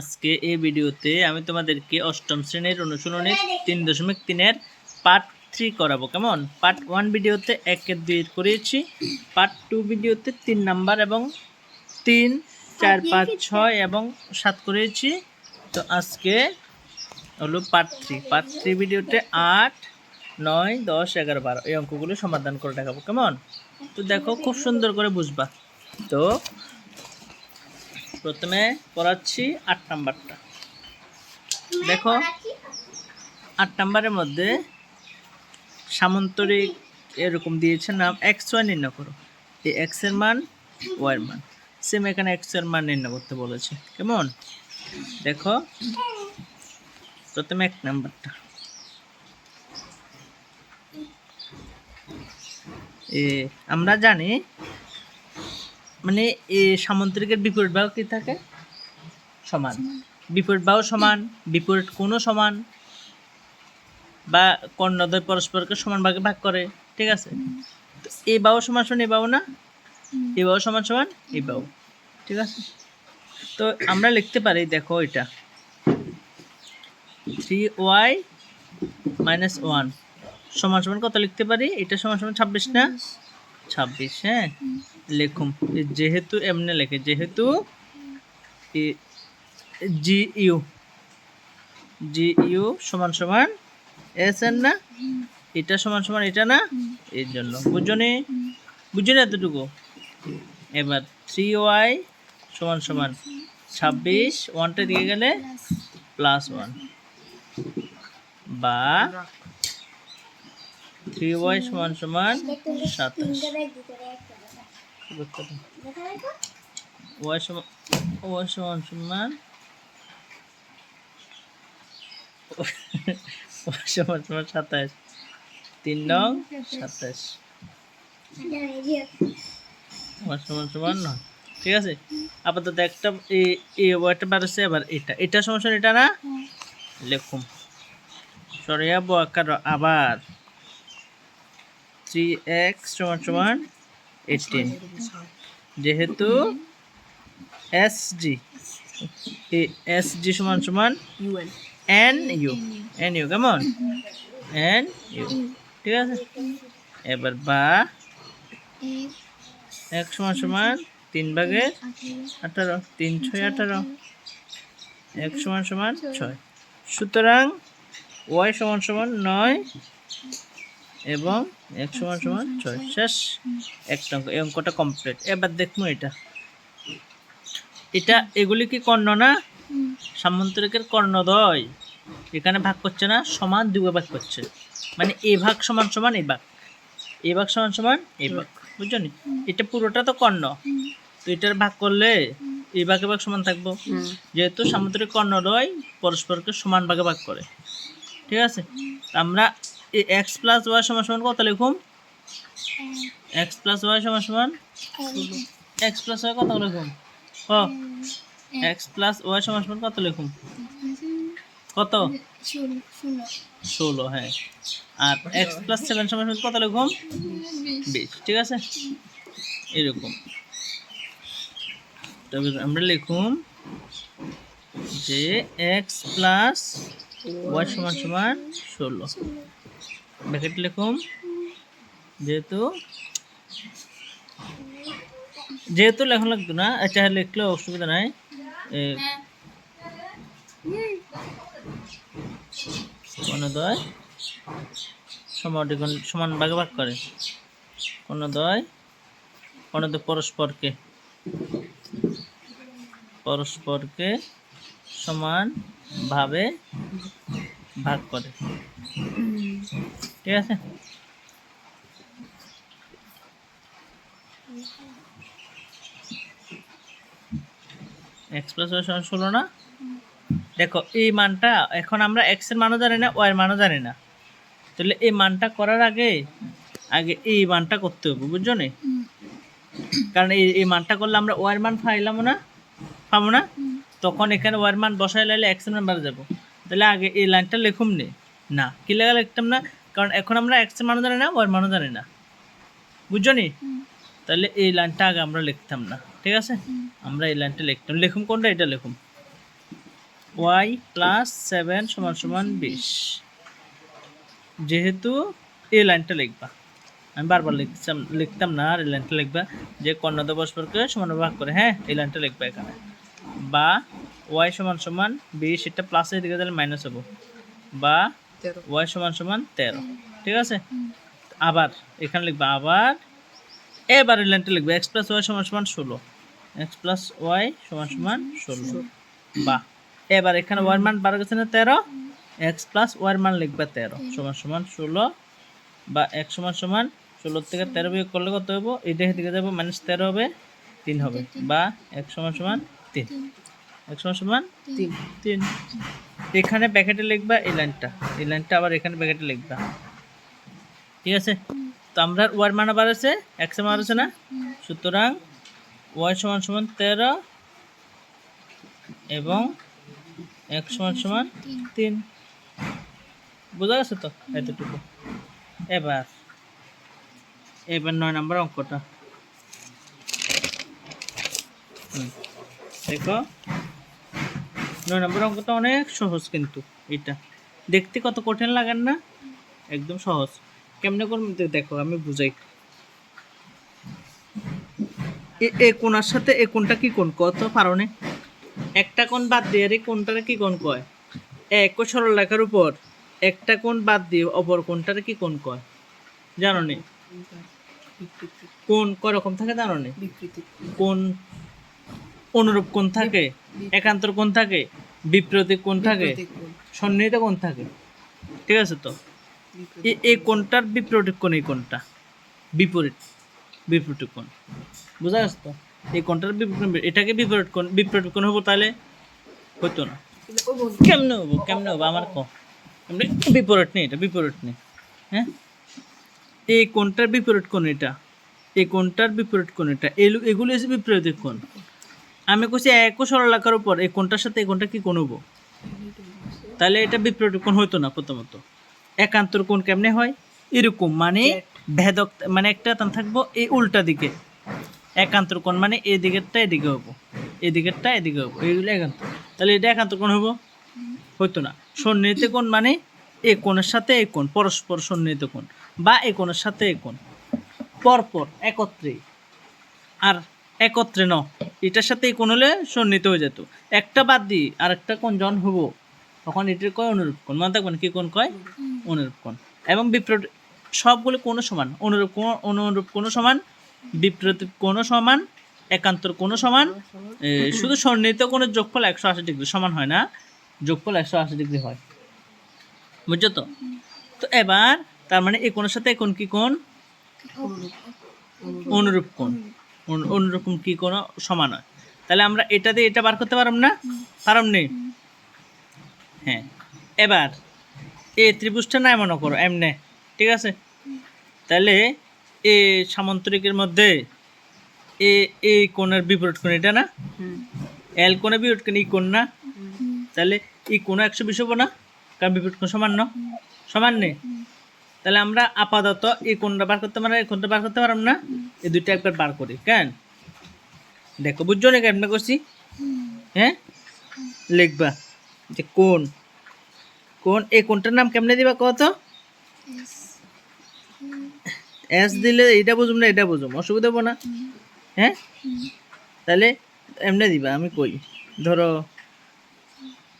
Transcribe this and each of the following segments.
আজকে এই ভিডিওতে আমি তোমাদেরকে অষ্টম শ্রেণির অনুশীলনের তিন দশমিক তিনের পার্ট থ্রি করাবো। কেমন? পার্ট ওয়ান ভিডিওতে একের দুই করিয়েছি পার্ট টু ভিডিওতে তিন নাম্বার এবং তিন চার পাঁচ ছয় এবং সাত করিয়েছি তো আজকে হলো পার্ট থ্রি পার্ট থ্রি ভিডিওতে আট নয় দশ এগারো বারো এই অঙ্কগুলো সমাধান করে দেখাবো। কেমন? তো দেখো খুব সুন্দর করে বুঝবা। তো প্রথমে পড়াচ্ছি আট নাম্বারটা। দেখো আট নাম্বারের মধ্যে সামন্তরিক এরকম দিয়েছে নাম এক্স ওয়াই নির্ণয় করো। এই এক্সের মান ওয়াই এর মান। সেম এখানে এক্সের মান নির্ণয় করতে বলেছে। কেমন? দেখো প্রথমে এক নাম্বারটা। এ আমরা জানি মানে এ সামন্তরিকের বিপরীত বাহু কি থাকে? সমান। বিপরীত বাহু সমান বিপরীত কোণও সমান বা কর্ণদ্বয় পরস্পরকে সমান ভাগে ভাগ করে ঠিক আছে? তো এই বাহু সমান সমান এই বাহু না? এই বাহু সমান সমান এই বাহু ঠিক আছে? তো আমরা লিখতে পারি দেখো এটা। Three Y minus one. সমান সমান কত লিখতে পারি? এটা সমান সমান ছাব্বিশ না? ছাব্বিশ। হ্যাঁ? লিখুন এ যেহেতু এমনি লেখে, যেহেতু জি ইউ জি ইউ সমান সমান এস এন না? এটা সমান সমান এটা না? এর জন্য। বুঝনি বুঝলি এতটুকু? এবার থ্রি ওয়াই সমান সমান ছাব্বিশ ওয়ানটা দিয়ে গেলে প্লাস ওয়ান বা থ্রি ওয়াই সমান সমান সাতাশ। ওয়াই সমান ওয়াই সমান সমান ওয়াই সমান সমান সাতাশ তিন নং সাতাশ ওয়াই সমান নয় ঠিক আছে আপাতত একটা এই ওয়াইটা বাড়ছে এবার এটা এটা সমান এটা না লেখুম সরিয়া আকার আবার থ্রি এক্স সমান সমান এইটিন যেহেতু এস জি এস জি সমান সমান এন ইউ এন ইউ কেমন? এন ইউ ঠিক আছে? এবার বা এক সমান সমান তিন ভাগের আঠারো তিন ছয় আঠারো এক সমান সমান ছয়। সুতরাং ওয়াই সমান সমান নয় এবং এক সমান সমান ছয়। শেষ। একটা অঙ্ক এই অঙ্কটা কমপ্লিট এবার দেখব এটা। এটা এগুলি কি কর্ণ না? সামন্তরিকের কর্ণদ্বয়। এখানে ভাগ করছে না সমান দুই ভাগ করছে। মানে এ ভাগ সমান সমান এ ভাগ। এ ভাগ সমান সমান এ ভাগ। বুঝছ নি? এটা পুরোটা তো কর্ণ। তো এটার ভাগ করলে এই ভাগে ভাগ সমান থাকব। যেহেতু সামুদ্রিক কর্ণদ্বয় পরস্পরকে সমান ভাগে ভাগ করে। ঠিক আছে? আমরা এক্স প্লাস ওয়াই সমান সমান কত লিখুম? এক্স প্লাস ওয়াই সমান সমান এক্স প্লাস ওয়াই কত লিখুম? ক? এক্স প্লাস ওয়াই সমান সমান কত লিখুম? কত? ষোলো হ্যাঁ। আর এক্স প্লাস সেভেন সমান সমান কত লিখুম? বিশ ঠিক আছে? এরকম। তবে আমরা লিখুম যে এক্স প্লাস ওয়াই সমান সমান ষোলো। ব্যাকেট লিখুম। যেহেতু যেহেতু লেখন লাগতো না এটা লিখলে অসুবিধা নাই। কোনোদয় সমাধিকরণ সমান ভাগে ভাগ করে। কোনোদয় কোনোদয় পরস্পরকে। পরস্পরকে সমানভাবে ভাগ করে। ঠিক আছে? এক্স প্লাস না? দেখো, এই মানটা এখন আমরা এক্সের মানও জানি না ওয়াই এর মানও জানি না। তাহলে এই মানটা করার আগে আগে এই মানটা করতে হবে, বুঝছ না? কারণ এই এই মানটা করলে আমরা ওয়ার মান পাইলাম না, পাবো না? তখন এখানে ওয়ার মান বসাই লাইলে এক্সের মান বাড়ে যাব। তাহলে আগে এই লাইনটা লিখুম নে। না, কি লেখা লিখতাম না? কারণ এখন আমরা এক্সের মানও জানি না ওয়ার মানও জানি না। বুঝছ নি? তাহলে এই লাইনটা আগে আমরা লিখতাম না ঠিক আছে? আমরা এই লাইনটা লিখতাম। লিখুম কোনটা? এটা লিখুম। ওয়াই প্লাস সেভেন সমান সমান বিশ। যেহেতু এই লাইনটা লিখবা। আমি বারবার লিখতাম লিখতাম না আর এই লাইনটা লিখবা যে কর্ণদ পরস্পরকে সমান ভাগ করে। হ্যাঁ এই লাইনটা লিখবা এখানে। বা ওয়াই সমান সমান বিশ এটা প্লাসের দিকে তাহলে মাইনাস হব। বা ওয়াই সমান সমান তেরো। ঠিক আছে? আবার এখানে লিখবা আবার। এবার এই লাইনটা লিখবে। এক্স প্লাস ওয়াই সমান সমান ষোলো। এক্স প্লাস ওয়াই সমান সমান ষোলো। বা এবার এখানে ওয়ার মান বার গেছে না তেরো? এক্স প্লাস ওয়ার মান লিখবে তেরো। সমান সমান ষোলো বা এক সমান সমান ষোলো থেকে তেরো বিয়োগ করলে কত হব এইটা দিকে যাব মাইনাস তেরো হবে তিন হবে। বা এক সমান সমান তিন। এক সমান সমান তিন। তিন। এখানে ব্যাকেটে লিখবা এই লাইনটা। এই লাইনটা আবার এখানে ব্যাকেটে লিখবা। ঠিক আছে? তো আমরা ওয়ার মান আবার আছে একশো মান আছে না? সুতরাং ওয়াই সমান সমান তেরো এবং এক সমান সমান তিন। বোঝা গেছে তো এতটুকু? এবার এবার নয় নম্বর অঙ্কটা। দেখো নয় নম্বর অঙ্কটা অনেক সহজ কিন্তু এটা। দেখতে কত কঠিন লাগার না? একদম সহজ। কেমনে করব দেখো আমি বুঝাই। এ কোনার সাথে এ কোনটা কি কোন কত? পারনে একটা কোন বাদ দিয়ে আরে কোনটারে কি কোন কয়? এক সরল লেখার উপর। একটা কোন বাদ দিয়ে অপর কোনটারে কি কোন কয়? জানো নি? কোন কয়? রকম থাকে জানো নি? কোন অনুরূপ কোণ থাকে? একান্তর কোণ থাকে? বিপ্রতীক কোণ থাকে? সন্নিহিত কোণ থাকে। ঠিক আছে তো? এই কোণটার বিপরীত কোণ এই কোণটা। বিপরীত। বিপরীত কোণ। বুঝা গেছে তো? এই কোণটার বিপরীত এটাকে বিপরীত কোণ বিপরীত কোণ হব তাহলে? হতো না। কেমনে হব? কেমনে হব? আমার ক? এমনি বিপরীত নেই এটা বিপরীত নেই। হ্যাঁ? এই কোণটার বিপরীত কোণ এটা। এই কোণটার বিপরীত কোণ এটা। এগুলো হচ্ছে বিপরীত কোণ। আমি কইছি একও সরলাকার উপর এই কোনটার সাথে এই কোনটা কি কোণ হব তাহলে এটা বিপরীত কোণ হতো না প্রথমত। একান্তর কোন কেমনে হয়? এরকম মানে ভেদক মানে একটা তান থাকব এই উল্টা দিকে। একান্তর কোণ মানে এই দিকেরটা এদিকে হব এই দিকেরটা এদিকে হব এইগুলো একান্তর তাহলে এটা একান্তর কোণ হব হতো না। সন্নিহিত কোণ মানে? এই কোণের সাথে এই কোণ পরস্পর সন্নিহিত কোণ বা এই কোণের সাথে এই কোণ। পরপর একত্রে। আর একত্রে ন এটার সাথে কোণ হলে সন্নিহিত হয়ে যেত। একটা বাদ দিই আর একটা কোন জন হব? তখন এটার কয় অনুরূপ কোণ? মনে থাকবেন কি কোন কয়? অনুরূপ কোণ। এবং বিপ্রত, সবগুলো কোনো সমান? অনুরূপ কোণ অনুরূপ কোনো সমান? বিপ্রত কোনো সমান? একান্তর কোনো সমান? শুধু সন্নিহিত কোণের যোগফল একশো আশি ডিগ্রি সমান হয় না, যোগফল একশো আশি ডিগ্রি হয়। বুঝছ তো? তো এবার, তার মানে এই কোণের সাথে কোণ কি কোণ? অনুরূপ কোণ। অনু- অনুরূপ কোণ কি কোণ সমান হয়? তাহলে আমরা এটা দিয়ে এটা বার করতে পারব না? পারম নেই হ্যাঁ। এবার এ ত্রিভুজটা নাই মনে করো এমনে ঠিক আছে? তাহলে এ সামান্তরিকের মধ্যে এ এই কোণের বিপরীত কোণ এটা না? এল কোণে বিপরীত কোণ ই কোণ না? তাহলে এই কোণ একশো বিশ হব না? কারণ বিপরীত কোণ সমান না? সমান নেই তাহলে আমরা আপাতত এই কোনটা বার করতে পারি এই কোণটা বার করতে পারলাম না, এই দুইটা একবার বার করি, কেন? দেখো, বুঝছ না কেমন করছি? হ্যাঁ? লিখবা যে কোন কোন এই কোনটার নাম কেমনে দিবা কত এস দিলে এটা বুঝুম না এটা বুঝুম, অসুবিধা হব না। হ্যাঁ? তাহলে এমনে দিবা, আমি কই, ধরো,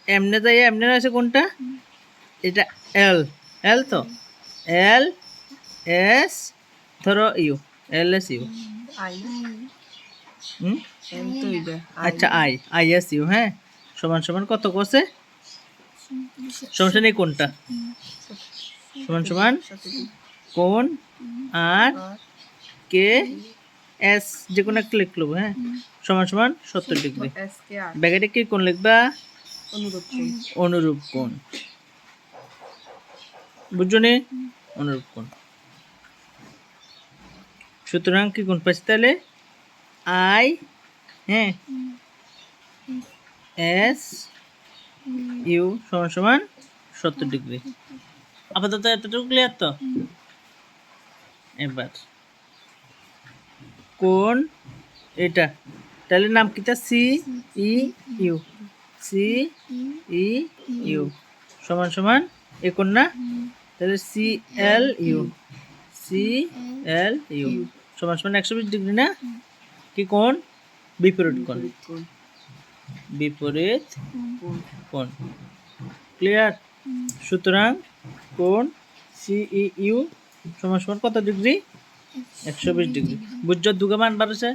এমনে যাই এমনে আছে কোনটা এটা এল এল তো? এল এস ধরো ইউ এল এস ইউ। আচ্ছা আই আই এস ইউ হ্যাঁ? সমান সমান কত করছে? সমান এই কোনটা? সমান সমান কোন আর কে এস যে কোনো একটা লিখলো হ্যাঁ? সমান সমান সত্তর ডিগ্রি। এস কে কোন লিখবা? অনুরূপ কোণ। কোণ অনুরূপ কোণ সুতরাং কি কোণ পাচ্ছি তাহলে? আই হ্যাঁ? এস ইউ সমান সমান সত্তর ডিগ্রি। আপাতত এতটুকু ক্লিয়ার তো? এবার, কোন এটা? তাহলে নাম কিটা C E U C E U সমান সমান এ কোণ না তাহলে C L U C L U সমান সমান একশো বিশ ডিগ্রি না? কি কোণ? বিপরীত কোণ। বিপরীত কোণ। কোণ। ক্লিয়ার সুতরাং কোণ সিই ইউ সমান সমান কত ডিগ্রি? একশো বিশ ডিগ্রি। বুঝছ দুটো মান বাড়ছে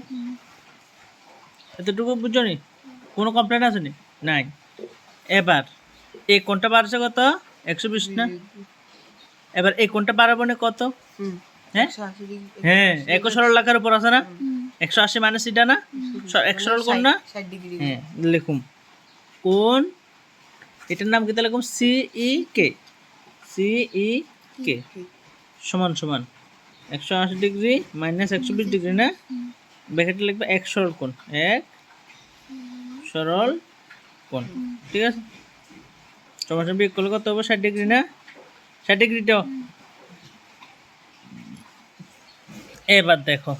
এতটুকু বুঝছ নি? কোনো কমপ্লেন আছে নি নাই। এবার এই কোণটা বাড়ছে কত? একশো বিশ না? এবার এই কোণটা বাড়াবো না কত হ্যাঁ? একশো হ্যাঁ একশো সরল লাখার উপর আছে না? একশো আশি মাইনাস এটা না? স- এক সরল কোণ না? হ্যাঁ লিখুন কোন? এটার নাম কি তাহলে লিখুন সিই কে সিই কে সমান সমান। একশো আশি ডিগ্রি মাইনাস একশো বিশ ডিগ্রি না? ব্যাকেটে লিখবে এক সরল কোণ। এক সরল কোণ। ঠিক আছে? সমান বিয়োগ করলে কত হবে? ষাট ডিগ্রি না? ষাট ডিগ্রিটা এবার দেখো।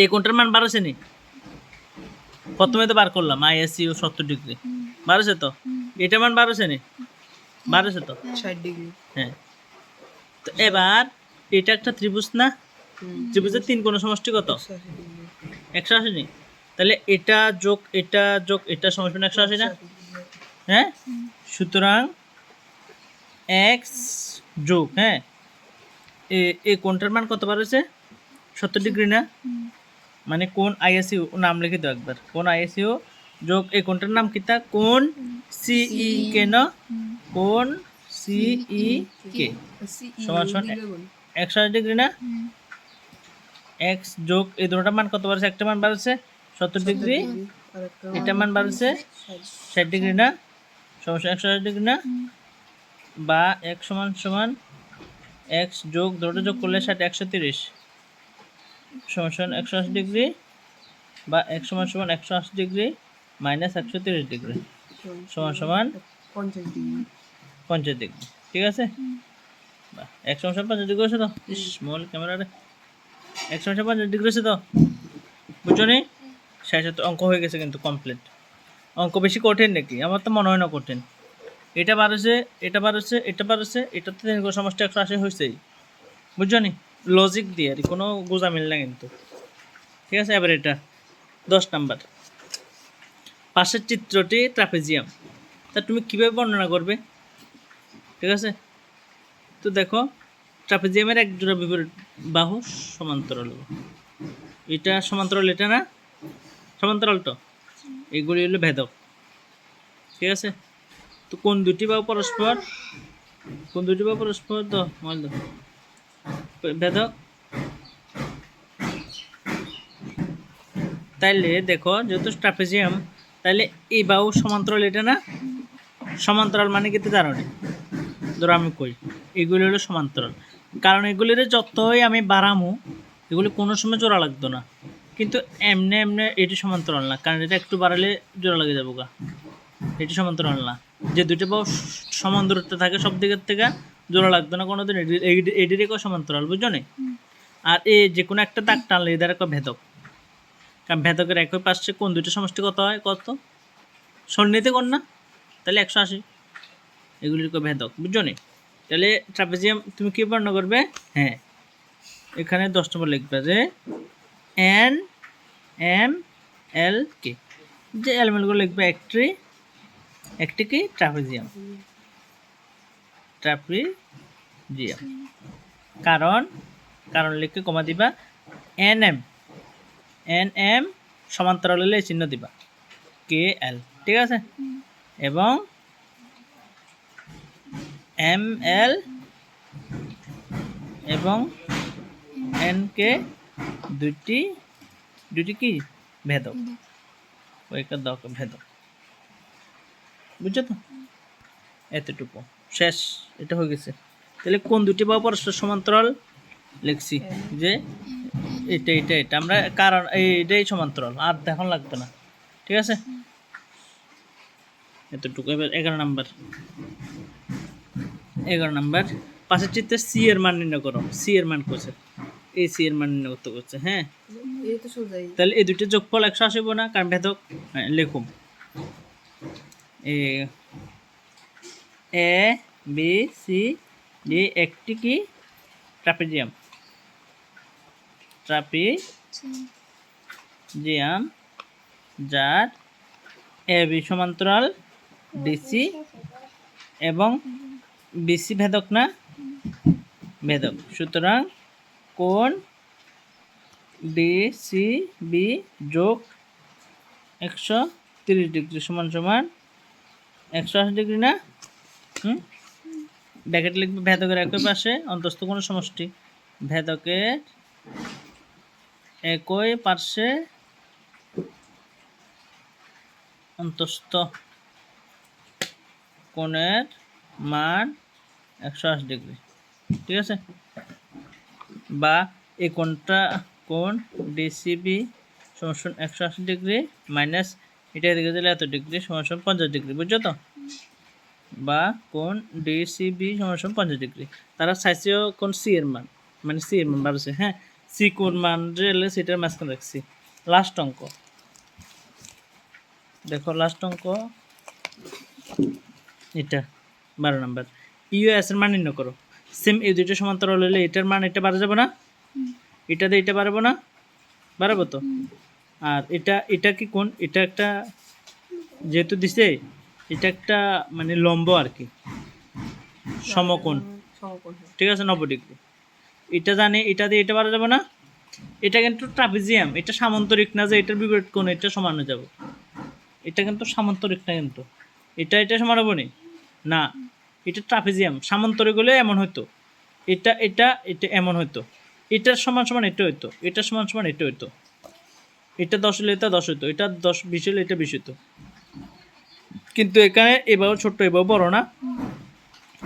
এই কোনটার মান বাড়াছে নি? প্রথমে তো বার করলাম আইএসইউ সত্তর ডিগ্রি বাড়েছে তো? এটা মান বাড়েছে নি? বাড়েছে তো? ষাট ডিগ্রি হ্যাঁ। তো এবার এটা একটা ত্রিভুজ না? ত্রিভুজের তিন কোণ সমষ্টি কত? একশো আশি ডিগ্রি একশো আশি নি? তাহলে এটা যোগ এটা যোগ এটা সমষ্টি একশো আশি না? হ্যাঁ? সুতরাং এক্স যোগ হ্যাঁ? এ- এই কোণটার মান কত বাড়েছে সত্তর ডিগ্রি না? মানে কোন আইএসইউ নাম লিখে দাও একবার। কোন আইএসইউ যোগ এই কোনটার নাম কি তা? কোন সিই কে ন? কোন সিই কে সমান সমান একশো আশি ডিগ্রি না? এক্স যোগ এই দুটোটা মান কত বাড়ছে একটা মান বাড়ছে সত্তর ডিগ্রি। এটা মান বাড়ছে ষাট ডিগ্রি না? সমস্যা একশো আশি ডিগ্রি না? বা এক সমান সমান এক্স যোগ দুটো যোগ করলে ষাট একশো তিরিশ। সমান একশো আশি ডিগ্রি বা এক সমান সমান একশো আশি ডিগ্রি মাইনাস একশো তিরিশ ডিগ্রি। সমান সমান পঞ্চাশ ডিগ্রি। পঞ্চাশ ডিগ্রি। ঠিক আছে? বাহ এক সমান সমান পঞ্চাশ ডিগ্রি আছে তো? ইস স্মল ক্যামেরারে এক সমান সমান পঞ্চাশ ডিগ্রি আছে তো? বুঝছ নি? শেষে তো অঙ্ক হয়ে গেছে কিন্তু কমপ্লিট অঙ্ক বেশি কঠিন নাকি? আমার তো মনে হয় না কঠিন। এটা বাড়ছে এটা বাড়ছে এটা বাড়ছে এটা তো গুণ সমষ্টি একশো আশি হয়েছেই। বুঝছ নি? লজিক দিয়ে আর কোনো গোজামিল না কিন্তু। ঠিক আছে, এবার এটা। দশ নাম্বার। পাশের চিত্রটি ট্রাপেজিয়াম। তা তুমি কীভাবে বর্ণনা করবে? ঠিক আছে? তো দেখো, ট্রাপেজিয়ামের এক জোড়া বিপরীত বাহু সমান্তরাল। এটা সমান্তরাল এটা না? সমান্তরাল তো? এইগুলি হলো ভেদক। ঠিক আছে? তো কোন দুটি বাহু পরস্পর? কোন দুটি বাহু পরস্পর? তো মল ভেদক। তাইলে দেখো, যেহেতু ট্রাপেজিয়াম, তাইলে এই বাহু সমান্তরাল এটা না? সমান্তরাল মানে কিন্তু না? ধরো আমি কই, এগুলি হলো সমান্তরাল। কারণ এগুলির যতই আমি বাড়ামো, এগুলি কোনো সময় জোড়া লাগতো না। কিন্তু এমনি এমনি এটি সমান্তরাল না, কারণ এটা একটু বাড়ালে জোড়া লাগে যাব গা। এটি সমান্তরাল না। যে দুটো বাহু সমান দূরত্ব থাকে, সব দিকের থেকে জোড়া লাগতো না কোনোদিন। এটির একও সমান্তরাল, বুঝছ নি? আর এ যে কোনো একটা দাগ টানলে এদের একটা ভেদক। কারণ ভেদকের একই পাশে কোন দুটো সমষ্টি কত হয়? কত? সন্নিহিত কোন না? তাহলে একশো আশি। এগুলির কো ভেদক, বুঝছ নি? তাহলে ট্রাপেজিয়াম তুমি কি বর্ণনা করবে? হ্যাঁ। এখানে দশ নম্বর লিখবে যে এন এম এল কে যে এলিমেন্টগুলো লিখবে একটি একটি কি? ট্রাপেজিয়াম ট্রাপেজিয়াম কারণ কারণ লিখে কমা দিবা এন এম এন এম সমান্তরাল চিহ্ন দিবা। কে এল ঠিক আছে? এবং এম এল এবং এন কে দুটি দুটি কি? ভেদক। ওইকার দক ভেদক। বুঝছ তো? এতটুকু। শেষ। এটা হয়ে গেছে। তাহলে কোন দুটি বা পরস্পর সমান্তরাল? লিখছি যে এটা এটা এটা। আমরা কারণ এই এটাই সমান্তরাল। আর দেখান লাগতো না। ঠিক আছে? এতটুকু। এবার এগারো নাম্বার। এগারো নাম্বার। পাশের চিত্রে সি এর মান নির্ণয় করো। সি এর মান করছে এই সি এর মান নির্ণয় করতে হ্যাঁ? তাহলে এই দুটো যোগফল একশো আশি না? কারণ ভেদক এ বি সি ডি একটি কি? ট্রাপিজিয়াম। ট্রাপিজিয়াম যার এ বি সমান্তরাল ডিসি এবং বিসি ভেদক না? ভেদক। সুতরাং কোণ ডিসি বি যোগ একশো তিরিশ ডিগ্রি সমান সমান একশো আশি ডিগ্রি না? হুম? ব্যাকেট লিখবে ভেদকের একই পাশে, অন্তস্থ কোনো সমষ্টি। ভেদকের একই পার্শ্বে অন্তস্থ কোণের মান একশো আশি ডিগ্রি। ঠিক আছে? বা এই কোণটা কোণ ডিসিবি সমান একশো আশি ডিগ্রি মাইনাস এটা এদিকে দিলে এত ডিগ্রি সমান পঞ্চাশ ডিগ্রি, বুঝছ তো? বা কোণ ডিসিবি সমান পঞ্চাশ ডিগ্রি। তারা চাইছেও কোন সি এর মান মানে সি এর মান বাড়ছে হ্যাঁ? সি কোন মান রেলে সেটার মাঝখানে রাখছি। লাস্ট অঙ্ক। দেখো লাস্ট অঙ্ক। এটা, বারো নাম্বার ইউ এস এর মান নির্ণয় করো। সেম এই দুইটা সমান্তরাল হলে এটার মান এটা বাড়া যাবে না? এটা দিয়ে এটা বাড়াবো না? বাড়াবো তো? আর এটা এটা কি কোন? এটা একটা যেহেতু দিছে, এটা একটা মানে লম্ব আর কি। সমকোণ। ঠিক আছে, নব্বই ডিগ্রি। এটা জানি, এটা দিয়ে এটা বাড়া যাবে না? এটা কিন্তু ট্রাপিজিয়াম, এটা সামান্তরিক না যে এটার বিপরীত কোণ এটা সমান হয়ে যাবে। এটা কিন্তু সামান্তরিক না কিন্তু। এটা এটা সমান হবে নি? এটা ট্রাপিজিয়াম সামান্তরিক হলে এমন হতো এটা এটা এটা এমন হতো এটার সমান সমান এটা হইতো। এটা সমান সমান এটা হইতো। এটা দশ হলে এটা দশ হইতো। এটা দশ, বিশ হলে এটা বিশ হইতো। কিন্তু এখানে এবারও ছোট্ট এবার বড় না।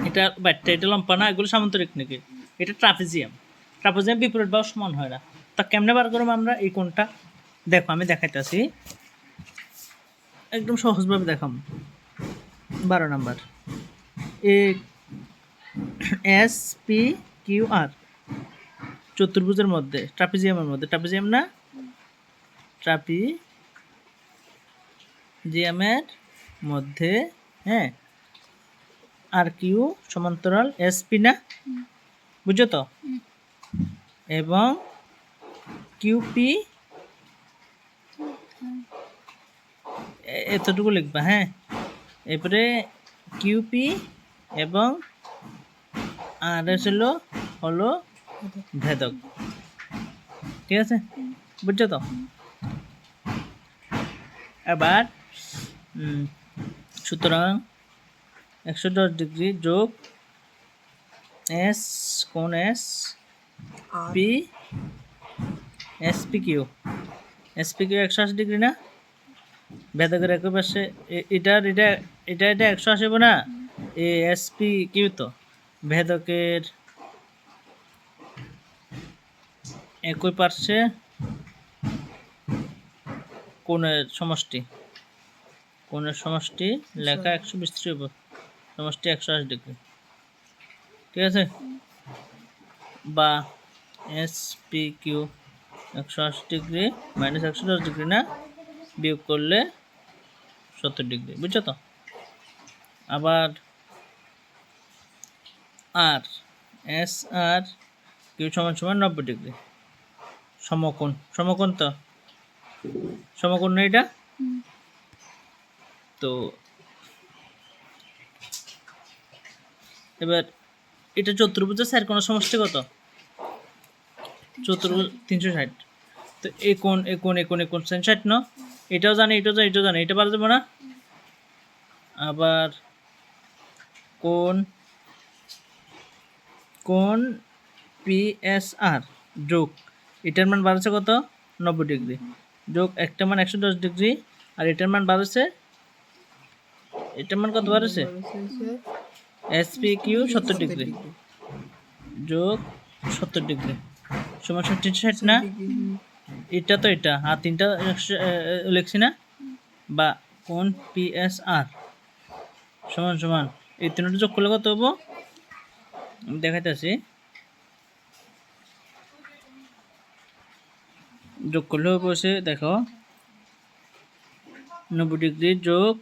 এটা ব্যাটটা, এটা লম্পা না, এগুলো সামান্তরিক নাকি? এটা ট্রাপিজিয়াম ট্রাপিজিয়াম বিপরীত বাহু সমান হয় না। তা কেমনে বার করব আমরা? এই কোনটা দেখো, আমি দেখাইতেছি। একদম সহজভাবে দেখাম। বারো number. A, S, P, Q, R. চতুর্ভুজের মধ্যে, ট্রাপিজিয়ামের মধ্যে। ট্রাপিজিয়াম না? ট্রাপি জিয়ামের মধ্যে হ্যাঁ। আর কিউ সমান্তরাল এসপি না? বুঝছ তো? এবং কিউপি এতটুকু লিখবা হ্যাঁ। এরপরে কিউপি এবং আর এস হলো হলো ভেদক। ঠিক আছে? বুঝছ তো? এবার সুতরাং একশো দশ ডিগ্রি যোগ এস কোন S P S P Q. S P Q একশো আশি ডিগ্রি না? ভেদকের একই পাশে এ- এটার এটা এটা এটা একশো আশি হবে না? এ এস পি কিউ তো ভেদকের একই পার্শ্বে কোণের সমষ্টি। কোণের সমষ্টি লেখা একশো বিস্তৃত হবে সমষ্টি একশো আশি ডিগ্রি। ঠিক আছে? বা এস পি কিউ একশো আশি ডিগ্রি মাইনাস একশো দশ ডিগ্রি না বিয়োগ করলে সত্তর ডিগ্রি। বুঝছ তো? আবার আর এস আর কিউ সমান সমান নব্বই ডিগ্রি। সমকোণ সমকোণ তো? সমকোণ না এটা? তো এবার এটা চতুর্ভুজের স্যার কোনো সমষ্টি কত? চতুর্ভুজ তিনশো ষাট। তো এ কোন এ কোন এ কোন এ কোন ষাট, ন? এটাও জানে এটাও জানে এটাও জানে, এটা পারা যাবে না? আবার কোন কোন পিএসআর যোগ এটার মান বাড়ছে কত? নব্বই ডিগ্রি। যোগ একটা মান একশো দশ ডিগ্রি আর এটার মান বাড়ছে এটার মান কত বাড়ছে এসপি কিউ সত্তর ডিগ্রি। যোগ সত্তর ডিগ্রি। সমান তিনশো ষাট না? এটা তো এটা। আর তিনটা লিখছি না? বা কোন পিএসআর সমান সমান। এই তিনটা যোগ করলে কত হব? দেখাইতেছি যোগ করলে বসে দেখো, নব্বই ডিগ্রি যোগ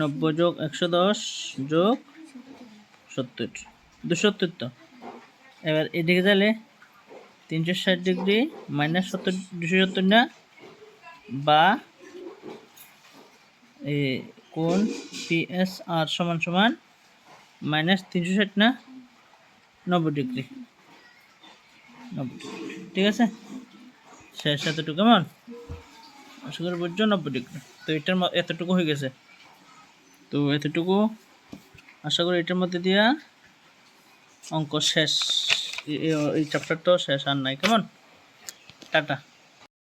নব্বই যোগ একশো দশ যোগ সত্তর। দুসত্তর তো? এবার এদিকে তাহলে তিনশো ষাট ডিগ্রি মাইনাস সত্তর, দুশো সত্তর না? বা কোন পি এস আর সমান সমান মাইনাস তিনশো ষাট না? নব্বই ডিগ্রি। নব্বই ঠিক আছে? শেষ এতটুকু, কেমন? আশা করি বুঝছ, নব্বই ডিগ্রি। তো এটার এতটুকু হয়ে গেছে। তো এতটুকু আশা করি এটার মধ্যে দিয়া অঙ্ক শেষ। এই চ্যাপ্টারটাও শেষ আর নাই। কেমন? টাটা।